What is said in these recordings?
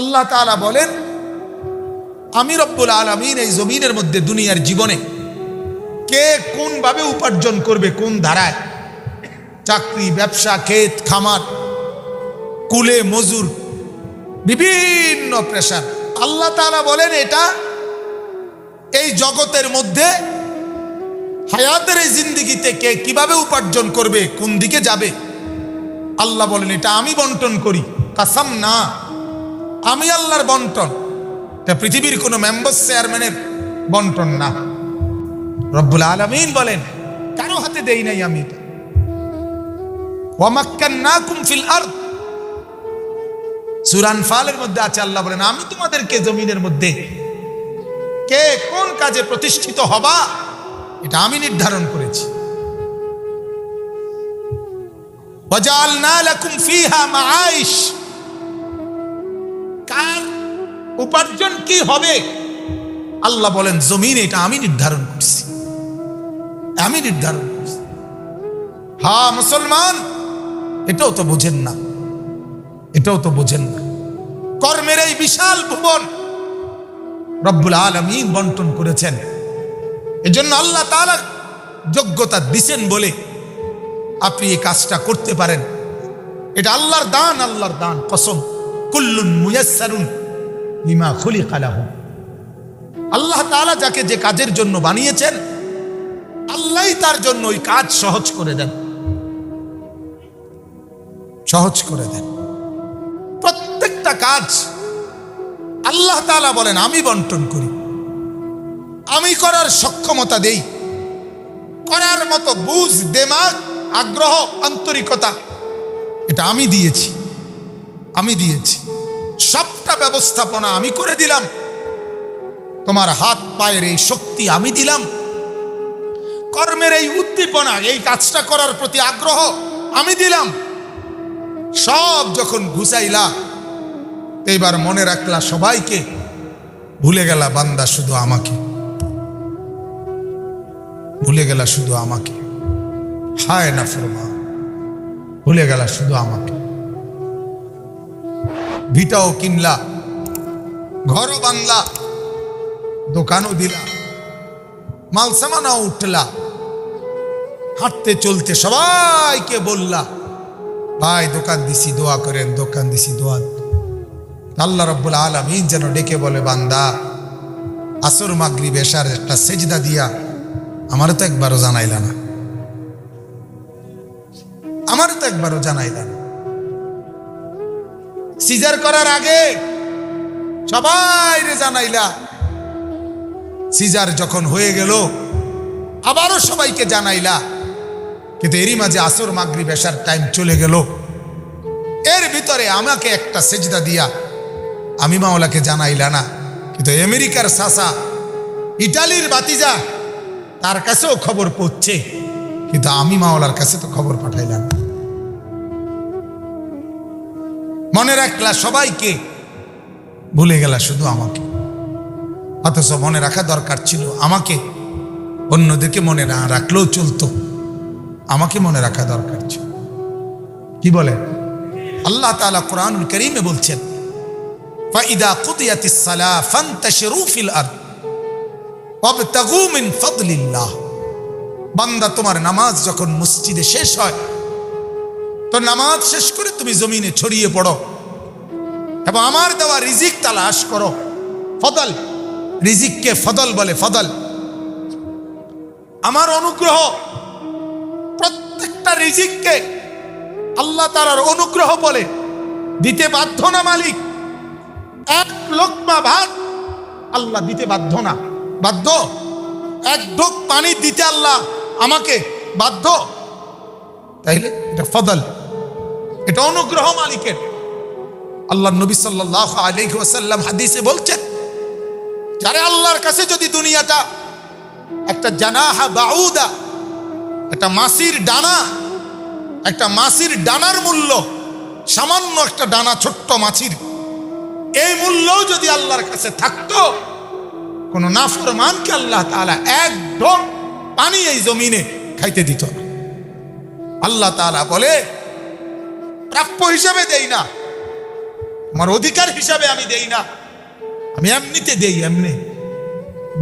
আল্লাহ তাআলা বলেন, আমি রব্বুল আলমিন এই জমিনের মধ্যে দুনিয়ার জীবনে কে কোনভাবে উপার্জন করবে কোন ধারায়? চাকরি, ব্যবসা, ক্ষেত, খামার, কুলে, মজুর, বিভিন্ন প্রেশার আল্লাহ তাআলা বলেন, এটা এই জগতের মধ্যে হায়াতের এই জিন্দিগিতে কে কীভাবে উপার্জন করবে, কোন দিকে যাবে? আল্লাহ বলেন, এটা আমি বন্টন করি কাসাম না আমি আল্লাহর বন্টন। এটা পৃথিবীর কোনো মেম্বার চেয়ারম্যানের বন্টন না। রব্বুল আলমিন বলেন, কারও হাতে দেই নাই আমি এটা। সুরান ফালের মধ্যে আমি তোমাদেরকে জমিনের মধ্যে কে কোন কাজে প্রতিষ্ঠিত হবা, এটা আমি নির্ধারণ করেছি। কার উপার্জন কি হবে? আল্লাহ বলেন, জমিন এটা আমি নির্ধারণ করছি। আমি নির্ধারণ করছি। হা, মুসলমান, এটাও তো বোঝেন না। এটাও তো বোঝেন না। কর্মের এই বিশাল ভুবন রব্বুল আলমিন বন্টন করেছেন। এজন্য আল্লাহ তাআলা যোগ্যতা দিছেন বলে আপনি এই কাজটা করতে পারেন। এটা আল্লাহর দান আল্লাহর দান, কসম। কুল্লুন মুয়াসসারুন লিমা খুলিকা লাহু। আল্লাহ তাআলা যাকে যে কাজের জন্য বানিয়েছেন আল্লাহই তার জন্য ওই কাজ সহজ করে দেন। সহজ করে দেন। প্রত্যেকটা কাজ আল্লাহ তাআলা বলেন, আমি বন্টন করি। আমি করার সক্ষমতা দেই। করার মতো বুঝ, দেমাগ, আগ্রহ, আন্তরিকতা, এটা আমি দিয়েছি। আমি দিয়েছি। সবটা ব্যবস্থাপনা আমি করে দিলাম। তোমার হাত পায়ের এই শক্তি আমি দিলাম। কর্মের এই উদ্দীপনা, এই কাজটা করার প্রতি আগ্রহ আমি দিলাম। সব যখন ঘুষাইলা এইবার মনে রাখলা সবাইকে, ভুলে গেলা বান্দা শুধু আমাকে। ভুলে গেলা শুধু আমাকে। হায় না ফরমা ভুলে গেলা শুধু আমাকে। ভিটাও কিনলা, ঘরও বানলা, দোকানও দিলা মাল সামানাও উঠলা, হাঁটতে চলতে সবাইকে বললা, ভাই, দোকান দিছি, দোয়া করেন, দোকান দিছি, দোয়া আল্লাহ রব্বুল আলমিন যেন ডেকে বলে, বান্দা, আসর মাগরি বেশার একটা সেজদা দিয়া আমারও তো একবারও জানাইলা না। আমারও তো একবারও জানাইলা না। সিজার করার আগে সবাই রে জানাইলা, সিজার যখন হয়ে গেল, আবারও সবাইকে জানাইলা, কিন্তু এরই মাঝে আসর মাগরি বেশার টাইম চলে গেল। এর ভিতরে আমাকে একটা সেজদা দিয়া আমি মাওলাকে জানাইলা না, কিন্তু আমেরিকার সাসা ইটালির বাতিজা তার কাছেও খবর পড়ছে কিন্তু আমি মাওলার কাছে তো খবর পাঠাইলাম মনে রাখলা সবাইকে। ভুলে গেলা শুধু আমাকে। অথচ মনে রাখা দরকার ছিল আমাকে। অন্যদেরকে মনে না রাখলেও চলতো। আমাকে মনে রাখা দরকার ছিল। কি বলে? আল্লাহ তাআলা কোরআনুল করিমে বলছেন, ফাইদা কুদিয়াতিস সালাহ ফান্তাশিরু ফিল আরদ, ওয়াবতাগু মিন ফাদলিল্লাহ। বান্দা তোমার নামাজ যখন মসজিদে শেষ হয় তো নামাজ শেষ করে তুমি জমিনে ছড়িয়ে পড়ো। এবং আমার দেওয়া রিজিক তালাশ করো। ফদল, রিজিককে ফদল বলে, ফদল। আমার অনুগ্রহ প্রত্যেকটা রিজিককে আল্লাহ তালার অনুগ্রহ বলে দিতে বাধ্য না মালিক। এক লোকমা ভাত আল্লাহ দিতে বাধ্য না। বাধ্য? এক ঢোক পানি দিতে আল্লাহ আমাকে বাধ্য। তাইলে এটা ফদল। এটা অনুগ্রহ মালিকের। আল্লাহ নবী সাল্লাহ আলাইহি ওয়াসাল্লাম হাদিসে বলছেন, যারে আল্লাহর কাছে যদি দুনিয়াটা, একটা জানাহা বাউদা, একটা মাসির ডানা, একটা মাসির ডানার মূল্য, সামান্য একটা ডানা ছোট্ট মাছির, এই মূল্যও যদি আল্লাহর কাছে থাকতো, কোন নাফরমানকে আল্লাহ তাআলা এক ঢোক পানি এই জমিনে খাইতে দিত না। আল্লাহ তালা বলে প্রাপ্য হিসাবে দেই না। আমার অধিকার হিসাবে আমি দেই না। আমি এমনিতে দেই, এমনি।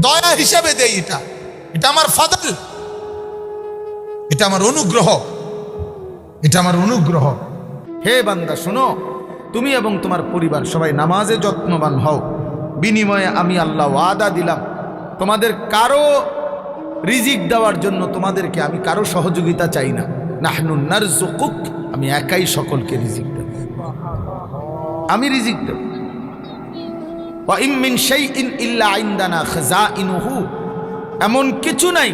দয়া হিসাবে দেই এটা। এটা আমার ফাদল। এটা আমার অনুগ্রহ। এটা আমার অনুগ্রহ। হে বান্দা, শোনো। তুমি এবং তোমার পরিবার সবাই নামাজে যত্নবান হও। বিনিময়ে আমি আল্লাহ ওয়াদা দিলাম। তোমাদের কারও রিজিক দেওয়ার জন্য তোমাদেরকে আমি কারও সহযোগিতা চাই না। নাহনুন নারজুকুক আমি একাই সকলকে রিজিক দেব। আমি রিজিক দেব। ওয়া ইম মিন শাইইন ইল্লা ইনদানা খাযাইনুহু এমন কিছু নাই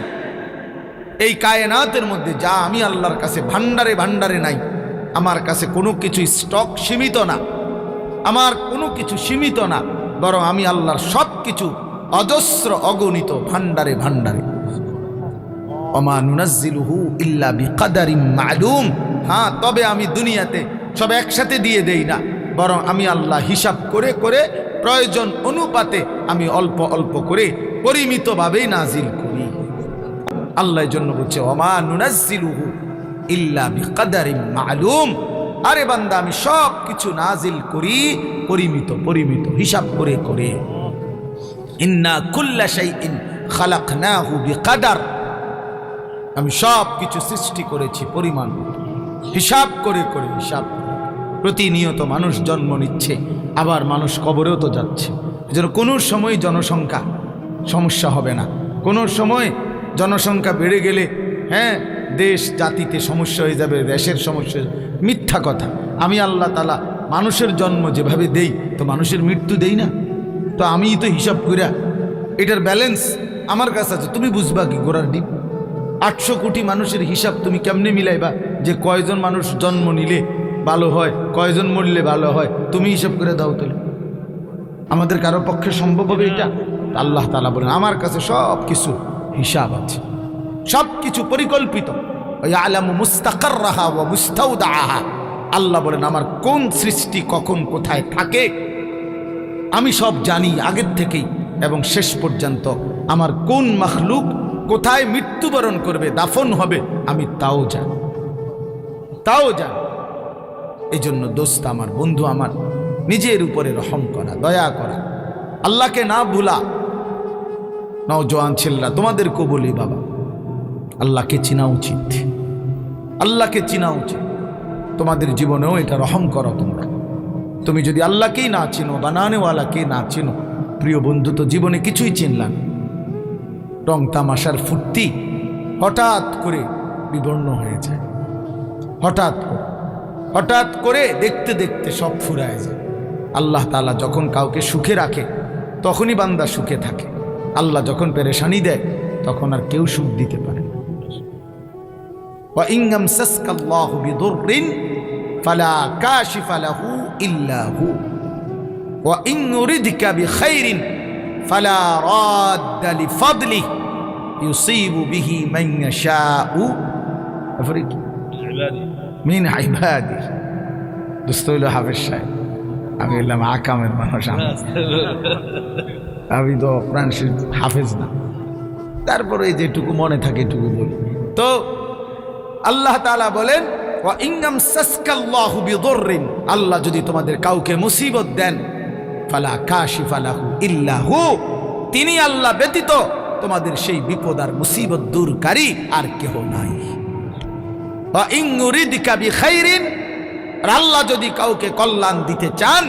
এই কায়নাতের মধ্যে যা আমি আল্লাহর কাছে ভান্ডারে ভান্ডারে নাই। আমার কাছে কোনো কিছু স্টক সীমিত না। আমার কোনো কিছু সীমিত না। বরং আমি আল্লাহর সব কিছু অজস্র, অগণিত ভান্ডারে ভান্ডারে অমা নুনাজ্জিলুহু ইল্লা বিকাদারিম মালুম। হ্যাঁ তবে আমি দুনিয়াতে সব একসাথে দিয়ে দেই না। বরং আমি আল্লাহ হিসাব করে করে প্রয়োজন অনুপাতে আমি অল্প অল্প করে পরিমিতভাবেই নাজিল করি। আল্লাহর জন্য বলছে নুনাজ্জিলুহু ইল্লা বিকাদারিম মালুম। আরে বান্দা, আমি সব কিছু নাজিল করি পরিমিত পরিমিত, হিসাব করে করে। ইন্না কুল্লা শাইইন খালাকনাহু বিকাদার। আমি সব কিছু সৃষ্টি করেছি পরিমাণ মতো। হিসাব করে করে, হিসাব। প্রতিনিয়ত মানুষ জন্ম নিচ্ছে, আবার মানুষ কবরেও তো যাচ্ছে। যেন কোনো সময় জনসংখ্যা সমস্যা হবে না। কোনো সময় জনসংখ্যা বেড়ে গেলে হ্যাঁ দেশ জাতিতে সমস্যা হয়ে যাবে, দেশের সমস্যা মিথ্যা কথা। আমি আল্লাহ তালা মানুষের জন্ম যেভাবে দেই, তো মানুষের মৃত্যু দেই না। তো আমি তো হিসাব কইরা এটার ব্যালেন্স আমার কাছে আছে। তুমি বুঝবা কি গোড়ার ডিপ? আটশো কোটি মানুষের হিসাব তুমি কেমনে মিলাইবা? যে কয়জন মানুষ জন্ম নিলে ভালো হয়, কয়জন মরলে ভালো হয়, তুমি হিসাব করে দাও তাহলে। আমাদের কারও পক্ষে সম্ভব হবে এটা? আল্লাহ তালা বলেন, আমার কাছে সব কিছু হিসাব আছে। সব কিছু পরিকল্পিত মুস্তাকার রাহা মুস্তাউদাহা আল্লাহ বলেন, আমার কোন সৃষ্টি কখন কোথায় থাকে, আমি সব জানি আগের থেকেই এবং শেষ পর্যন্ত। আমার কোন মখলুক কোথায় মৃত্যুবরণ করবে, দাফন হবে, আমি তাও জানি। তাও জানি। এই জন্য দোস্ত আমার, বন্ধু আমার, নিজের উপরে রহম করা, দয়া করা। আল্লাহকে না ভুলা। নওজোয়ান ছেলেরা তোমাদেরকেও বলি বাবা। আল্লাহকে চিনা উচিত। আল্লাহকে চিনা উচিত। তোমাদের জীবনেও এটা রহম করো তোমরা। তুমি যদি আল্লাহকেই না চিনো, বানানেওয়ালাকে না চিনো, প্রিয় বন্ধু তো জীবনে কিছুই চিনলাম। রং তামাশার ফুর্তি হঠাৎ করে বিবর্ণ হয়ে যায়। হঠাৎ হঠাৎ করে দেখতে দেখতে সব ফুরায় যায়। আল্লাহ তালা যখন কাউকে সুখে রাখে, তখনই বান্দা সুখে থাকে। আল্লাহ যখন পেরেশানি দেয়, তখন আর কেউ সুখ দিতে পারে না। মিন আইবাদি দোস্ত হাফেজ সাহেব আমি হইলাম আকামের মানুষ আমি তো কোরআন হাফেজ না তারপরে যেটুকু মনে থাকে এটুকু বলি তো আল্লাহ তালা বলেন ইংগাম সাসকাল্লাহু আল্লাহ যদি তোমাদের কাউকে মুসিবত দেন ফালা কাশিফালাহু ইল্লাহু তিনি আল্লাহ ব্যতীত তোমাদের সেই বিপদ আর মুসিবত দূরকারী আর কেহ নাই ওয়া ইন ইউরিদকা বিখাইরিন আর আল্লাহ যদি কাউকে কল্যাণ দিতে চান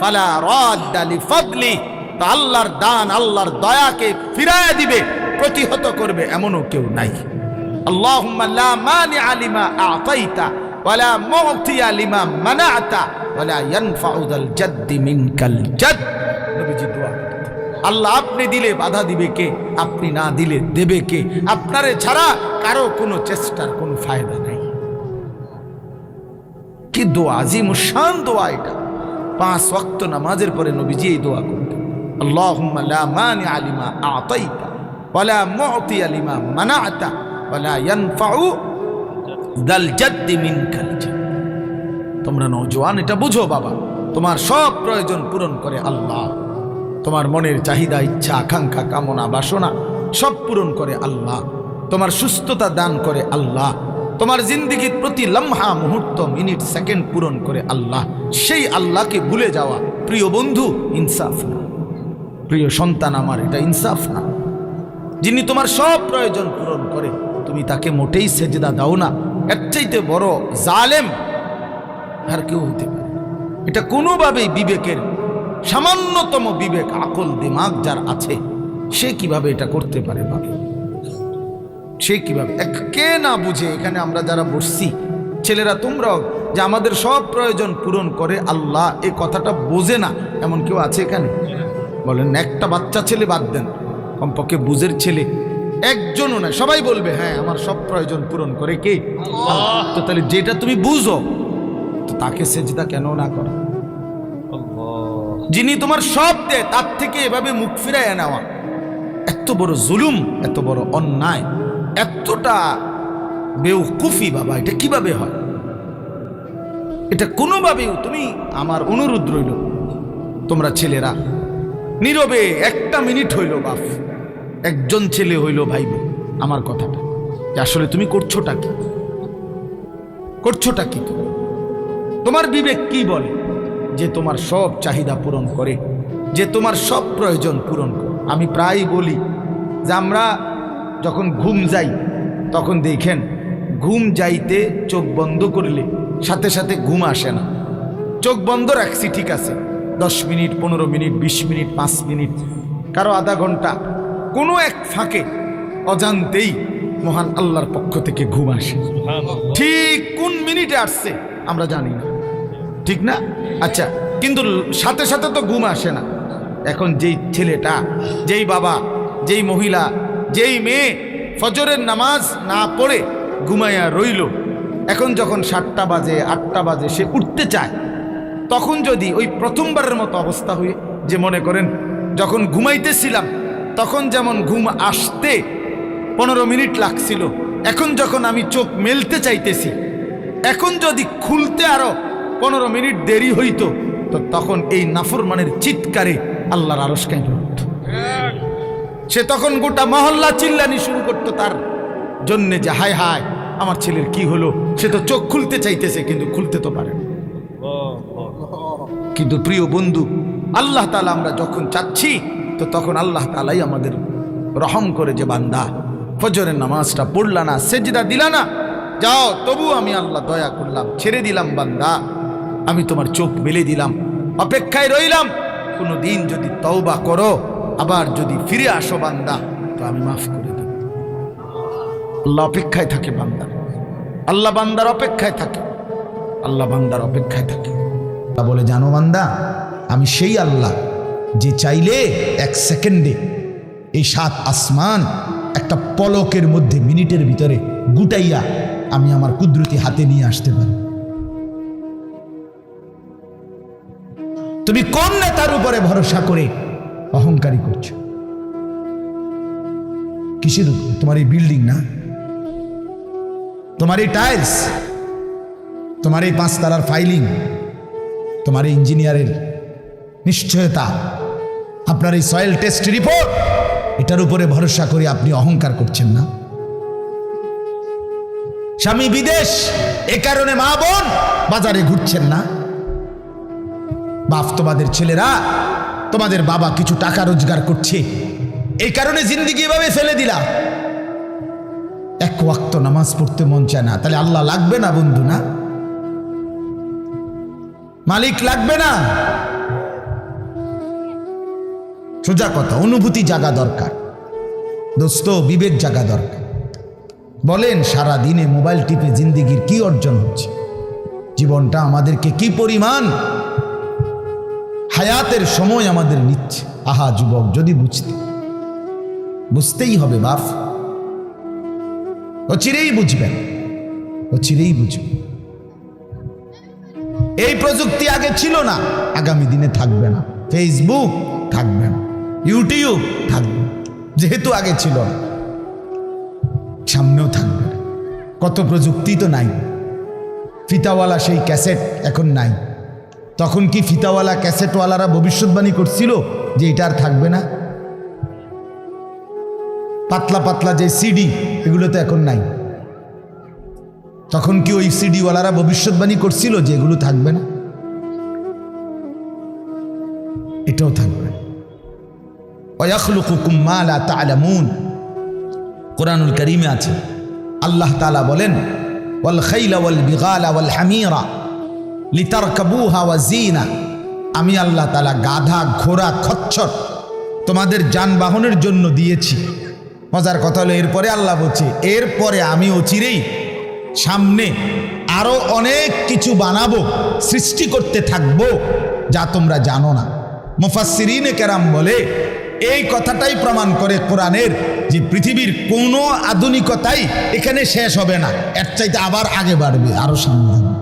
ফালা রাদ্দা লিফাদলি তো আল্লাহর দান আল্লাহর দয়াকে ফিরায় দিবে প্রতিহত করবে এমনও কেউ নাই اللهم لا مانع لما أعطيت ولا معطي لما منعت ولا ينفع ذا الجد منك الجد নবীজি দোয়া করতেন। আল্লাহ আপনি দিলে বাধা দিবে কে আপনি না দিলে দেবে কে আপনারে ছাড়া কারো কোনো চেষ্টার কোনো ফায়দা নাই কি দোয়া? আজিম শান দোয়া এটা। পাঁচ ওয়াক্ত নামাজের পরে নবীজি এই দোয়া করতেন। আল্লাহুম্মা লা মানিআ লিমা আ'তাইতা ওয়ালা মু'তিয়া লিমা মানা'তা ওয়ালা ইয়ানফাউ দাল জাদ্দি মিনকাল জাদ তোমরা নওজোয়ান, এটা বুঝো বাবা। তোমার সব প্রয়োজন পূরণ করে আল্লাহ। তোমার মনের চাহিদা, ইচ্ছা, আকাঙ্ক্ষা, কামনা, বাসনা সব পূরণ করে আল্লাহ। তোমার সুস্থতা দান করে আল্লাহ। তোমার জিন্দিগির প্রতি লম্হা মুহূর্ত মিনিট সেকেন্ড পূরণ করে আল্লাহ। সেই আল্লাহকে ভুলে যাওয়া প্রিয় বন্ধু, ইনসাফ না। প্রিয় সন্তান আমার, এটা ইনসাফ না। যিনি তোমার সব প্রয়োজন পূরণ করে, তুমি তাকে মোটেই সেজদা দাও না। এর চাইতে বড় জালেম আর কেউ হতে পারে এটা কোনোভাবেই বিবেকের সামান্যতম বিবেক, আকল, দিমাগ যার আছে, সে কীভাবে এটা করতে পারে ভাবে? সে কীভাবে? কে না বুঝে এখানে আমরা যারা বসছি ছেলেরা তোমরাও যে আমাদের সব প্রয়োজন পূরণ করে আল্লাহ এ কথাটা বোঝে না। এমন কেউ আছে এখানে? বলেন একটা বাচ্চা ছেলে বাদ দেন। কমপক্ষে বুঝের ছেলে। একজনও না সবাই বলবে হ্যাঁ আমার সব প্রয়োজন পূরণ করে কে। তো তাহলে যেটা তুমি বুঝো তো তাকে সেজদা কেন না করো? যিনি তোমার সব দেয় তার থেকে এভাবে মুখ ফিরাইয়া নেওয়া। এত বড় জুলুম এত বড় অন্যায়। এতটা বেউকুফি বাবা, এটা কীভাবে হয়? এটা কোনোভাবেও তুমি আমার অনুরোধ রইল, তোমরা ছেলেরা, নীরবে একটা মিনিট হইল বাপ, একজন ছেলে হইল ভাইব, আমার কথাটা। আসলে তুমি করছোটা কি? করছোটা কি তুমি? তোমার বিবেক কি বলে যে তোমার সব চাহিদা পূরণ করে, যে তোমার সব প্রয়োজন পূরণ করে? আমি প্রায় বলি যে আমরা যখন ঘুম যাই তখন দেখেন ঘুম যাইতে চোখ বন্ধ করলে সাথে সাথে ঘুম আসে না। চোখ বন্ধ রাখছি ঠিক আছে। দশ মিনিট পনেরো মিনিট বিশ মিনিট পাঁচ মিনিট কারও আধা ঘণ্টা কোনো এক ফাঁকে অজান্তেই মহান আল্লাহর পক্ষ থেকে ঘুম আসে। ঠিক কোন মিনিটে আসছে আমরা জানি না। ঠিক না? আচ্ছা কিন্তু সাথে সাথে তো ঘুম আসে না। এখন যেই ছেলেটা যেই বাবা যেই মহিলা যেই মেয়ে ফজরের নামাজ না পড়ে ঘুমাইয়া রইল, এখন যখন সাতটা বাজে, আটটা বাজে, সে উঠতে চায়, তখন যদি ওই প্রথমবারের মতো অবস্থা হয়ে, যে মনে করেন, যখন ঘুমাইতেছিলাম, তখন যেমন ঘুম আসতে পনেরো মিনিট লাগছিল, এখন যখন আমি চোখ মেলতে চাইতেছি, এখন যদি খুলতে আরও পনেরো মিনিট দেরি হইতো, তো তখন এই নাফরমানের চিৎকারে আল্লাহর আরস উঠত। সে তখন গোটা মহল্লা চিল্লানি শুরু করতো তার জন্যে যে হায় হায়, আমার ছেলের কি হলো সে তো চোখ খুলতে চাইতেছে, কিন্তু খুলতে তো পারে। কিন্তু প্রিয় বন্ধু, আল্লাহ তালা আমরা যখন চাচ্ছি, তো তখন আল্লাহ তালাই আমাদের রহম করে যে বান্দা, ফজরের নামাজটা পড়লা না, সেজদা দিলা না, যাও, তবু আমি আল্লাহ দয়া করলাম, ছেড়ে দিলাম বান্দা আমি তোমার চোখ মেলে দিলাম, অপেক্ষায় রইলাম কোনো দিন যদি তওবা করো আবার যদি ফিরে আসো বান্দা, তো আমি মাফ করে দেব। আল্লাহ অপেক্ষায় থাকে বান্দার আল্লাহ বান্দার অপেক্ষায় থাকে। আল্লাহ বান্দার অপেক্ষায় থাকে। তা বলে, জানো বান্দা, আমি সেই আল্লাহ যে চাইলে এক সেকেন্ডে এই সাত আসমান একটা পলকের মধ্যে মিনিটের ভিতরে গুটাইয়া আমি আমার কুদরতি হাতে নিয়ে আসতে পারি। তুমি কোন নেতার উপরে ভরসা করে অহংকারী করছ। কিসের উপরে? তোমার এই বিল্ডিং না? তোমার এই টাইলস তোমার এই পাঁচতলার ফাইলিং তোমার এই ইঞ্জিনিয়ারের নিশ্চয়তা? আপনার এই সয়েল টেস্ট রিপোর্ট এটার উপরে ভরসা করে আপনি অহংকার করছেন না? স্বামী বিদেশ, এ কারণে মা বোন বাজারে ঘুরছেন না? বাপ তোমাদের ছেলেরা তোমাদের বাবা কিছু টাকা রোজগার করছে। এই কারণে জিন্দিগি এভাবে ফেলে দিলা। এক ওয়াক্ত নামাজ পড়তে মন চায় না। তাহলে আল্লাহ লাগবে না, বন্ধু, না? মালিক লাগবে না। সোজা কথা, অনুভূতি জাগা দরকার। দোস্ত, বিবেক জাগা দরকার। বলেন সারা দিনে মোবাইল টিপে জিন্দিগির কি অর্জন হচ্ছে? জীবনটা আমাদেরকে কি পরিমাণ হায়াতের সময় আমাদের নিচ্ছে। আহা, যুবক, যদি বুঝতে। বুঝতেই হবে, বাপ। ও চিরেই বুঝবেন। ও চিরেই বুঝবেন। এই প্রযুক্তি আগে ছিল না, আগামী দিনে থাকবে না। ফেসবুক থাকবে না ইউটিউব থাকবে যেহেতু আগে ছিল না। সামনেও থাকবে না। কত প্রযুক্তি তো নাই। ফিতাওয়ালা সেই ক্যাসেট এখন নাই। তখন কি ফিতাওয়ালা, ক্যাসেটওয়ালারা ভবিষ্যৎবাণী করছিল যে এটা আর থাকবে না? পাতলা পাতলা যে সিডি, এগুলো তো এখন নাই। তখন কি ওই সিডিওয়ালারা ভবিষ্যৎবাণী করছিল যে এগুলো থাকবে না? এটাও থাকবে। কোরআনুল করিমে আছে। আল্লাহ তাআলা বলেন, ওয়াল খাইলা ওয়াল বিগালা ওয়াল হামিরা। লিতারকাবুহা ওয়া জিনা আমি আল্লাহ তালা গাধা, ঘোড়া, খচ্চর তোমাদের যানবাহনের জন্য দিয়েছি। মজার কথা হলো, এরপরে আল্লাহ বলছে, এরপরে আমি অচিরেই সামনে আরও অনেক কিছু বানাবো, সৃষ্টি করতে থাকব, যা তোমরা জানো না। মুফাসসিরিনে কেরাম বলে, এই কথাটাই প্রমাণ করে কোরআনের যে পৃথিবীর কোনো আধুনিকতাই এখানে শেষ হবে না। এর চাইতে আবার আগে বাড়বে, আরও সামনে।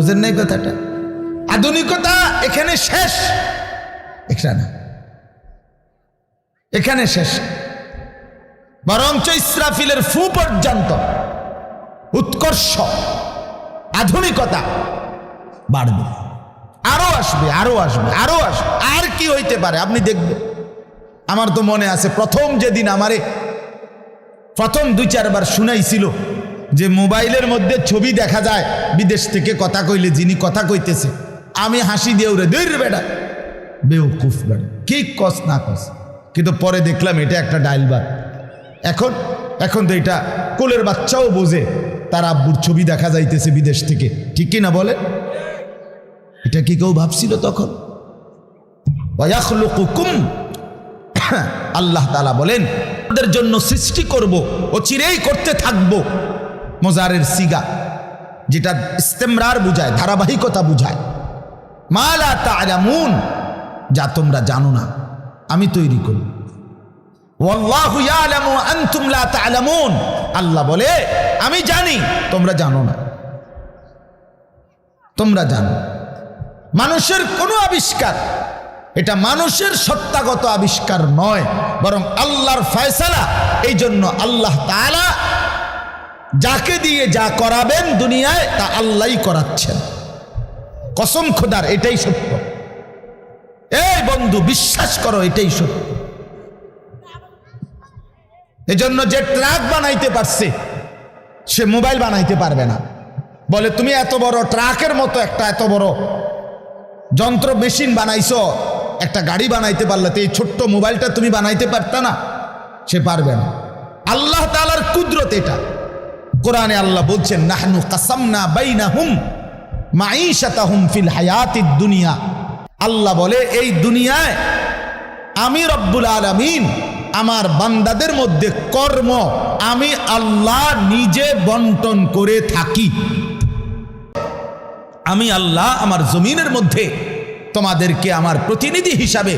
বুঝেন নাই কথাটা? আধুনিকতা এখানে শেষ। এখানে এখানে শেষ। বরঞ্চ ইসরাফিলের ফু পর্যন্ত উৎকর্ষ, আধুনিকতা বাড়বে। আরও আসবে আরও আসবে আরও আসবে। আর কি হইতে পারে, আপনি দেখবেন। আমার তো মনে আছে, প্রথম যেদিন আমারে, প্রথম দুই চারবার শুনাইছিল যে মোবাইলের মধ্যে ছবি দেখা যায়, বিদেশ থেকে কথা কইলে যিনি কথা কইতেছে, আমি হাসি দিয়ে উড়ে দৈর বেটা। বেউকুফ বেটা, কি কস না কস। কিন্তু পরে দেখলাম এটা একটা ডাইল ডাইলবার এখন এখন তো এটা কোলের বাচ্চাও বোঝে, তার আব্বুর ছবি দেখা যাইতেছে বিদেশ থেকে। ঠিক কি না বলে? এটা কি কেউ ভাবছিল তখন? আল্লাহ তালা বলেন ওদের জন্য সৃষ্টি করব ও চিরেই করতে থাকব। মোজারের সিগা, যেটা ইস্তেমরার বুঝায়, ধারাবাহিকতা বুঝায়। মালা তালামুন, যা তোমরা জানো না, আমি তৈরি করি। আল্লাহ বলে, আমি জানি, তোমরা জানো না। তোমরা জানো। মানুষের কোনো আবিষ্কার, এটা মানুষের সত্তাগত আবিষ্কার নয়, বরং আল্লাহর ফয়সালা এই জন্য আল্লাহ তাআলা যাকে দিয়ে যা করাবেন দুনিয়ায়, তা আল্লাহই করাচ্ছেন। কসম খোদার, এটাই সত্য। এই বন্ধু, বিশ্বাস করো, এটাই সত্য। এজন্য যে ট্রাক বানাইতে পারছে, সে মোবাইল বানাইতে পারবে না। বলে, তুমি এত বড় ট্রাকের মতো একটা এত বড় যন্ত্র মেশিন বানাইছো, একটা গাড়ি বানাইতে পারলে তো এই ছোট্ট মোবাইলটা তুমি বানাইতে পারতা না? সে পারবে না। আল্লাহ তালার কুদরত এটা। কোরআনে আল্লাহ বলছেন, নাহনু কাসামনা বাইনাহুম মাঈশাতাহুম ফিল হায়াতিদ দুনিয়া। আল্লাহ বলে, এই দুনিয়ায় আমি রব্বুল আলামিন আমার বান্দাদের মধ্যে কর্ম আমি আল্লাহ নিজে বন্টন করে থাকি। আমি আল্লাহ আমার জমিনের মধ্যে তোমাদেরকে আমার প্রতিনিধি হিসাবে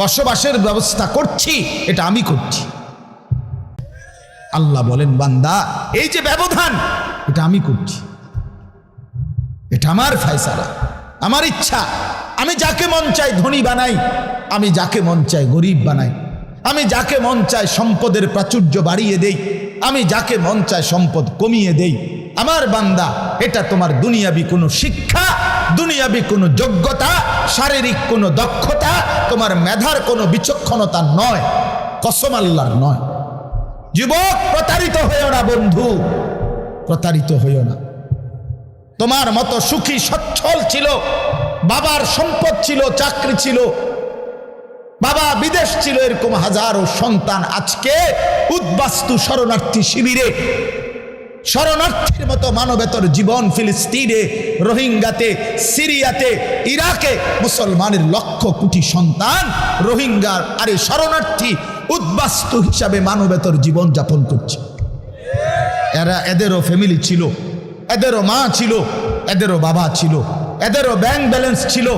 বসবাসের ব্যবস্থা করছি, এটা আমি করছি। আল্লাহ বলেন, বান্দা, এই যে ব্যবধান, এটা আমি করছি। এটা আমার ফয়সালা, আমার ইচ্ছা। আমি যাকে মন চাই ধনী বানাই, আমি যাকে মন চাই গরিব বানাই। আমি যাকে মন চাই সম্পদের প্রাচুর্য বাড়িয়ে দেই। আমি যাকে মন চাই সম্পদ কমিয়ে দেই। আমার বান্দা, এটা তোমার দুনিয়াবি কোনো শিক্ষা, দুনিয়াবি কোনো যোগ্যতা, শারীরিক কোনো দক্ষতা, তোমার মেধার কোনো বিচক্ষণতা নয়, কসম আল্লাহর নয়। যুবক, প্রতারিত হইও না, বন্ধু। প্রতারিত হইও না। তোমার মতো সুখী, সচ্ছল ছিল। বাবার সম্পদ ছিল, চাকরি ছিল। বাবা বিদেশ ছিল, এরকম হাজারো সন্তান আজকে উদ্বাস্তু শরণার্থী শিবিরে শরণার্থীর মতো মানবেতর জীবন ফিলিস্তিনে, রোহিঙ্গাতে, সিরিয়াতে, ইরাকে, মুসলমানের লক্ষ কোটি সন্তান রোহিঙ্গার আরে শরণার্থী উদ্বাস্তু হিসাবে মানবেতর জীবন যাপন করছে। এরা এদেরও ফ্যামিলি ছিল, এদেরও মা ছিল, এদেরও বাবা ছিল, এদেরও ব্যাংক ব্যালেন্স ছিল,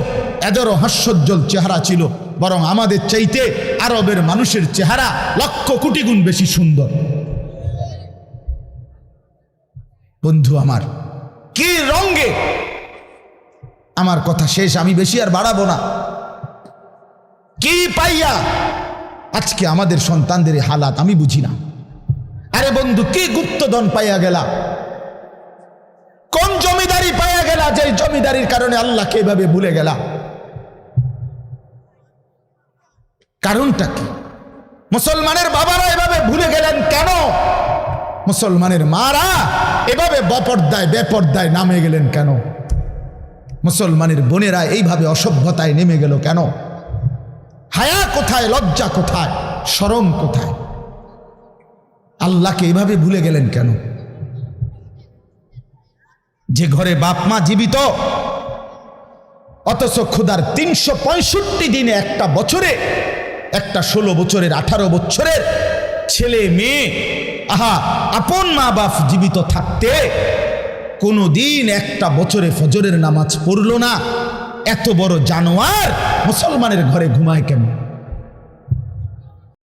এদেরও হাস্যোজ্জ্বল চেহারা ছিল, বরং আমাদের চাইতে আরবের মানুষের চেহারা লক্ষ কোটি গুণ বেশি সুন্দর। বন্ধু আমার। কি রঙ্গে আমার কথা শেষ আমি বেশি আর বাড়াবো না। কি পাইয়া? আজকে আমাদের সন্তানদের হালাত আমি বুঝি না। আরে বন্ধু কি গুপ্তধন পাইয়া গেলা? কোন জমিদারি পাইয়া গেলা যে জমিদারির কারণে আল্লাহকে এভাবে ভুলে গেলা? কারণটা কি? মুসলমানের বাবারা এভাবে ভুলে গেলেন কেন? মুসলমানের মারা এভাবে বপর্দায়, বেপর্দায় নামে গেলেন কেন? মুসলমানের বোনেরা এইভাবে অসভ্যতায় নেমে গেল কেন? হায়া কোথায়, লজ্জা কোথায়, শরম কোথায়? আল্লাহকে এভাবে ভুলে গেলেন কেন? যে ঘরে বাপ মা জীবিত, অথচ ক্ষুদার তিনশো পঁয়ষট্টি দিনে একটা বছরে, একটা ষোলো বছরের, আঠারো বছরের ছেলে মেয়ে আহা, আপন মা বাপ জীবিত থাকতে কোনো দিন একটা বছরে ফজরের নামাজ পড়ল না। এত বড় জানোয়ার মুসলমানের ঘরে ঘুমায় কেন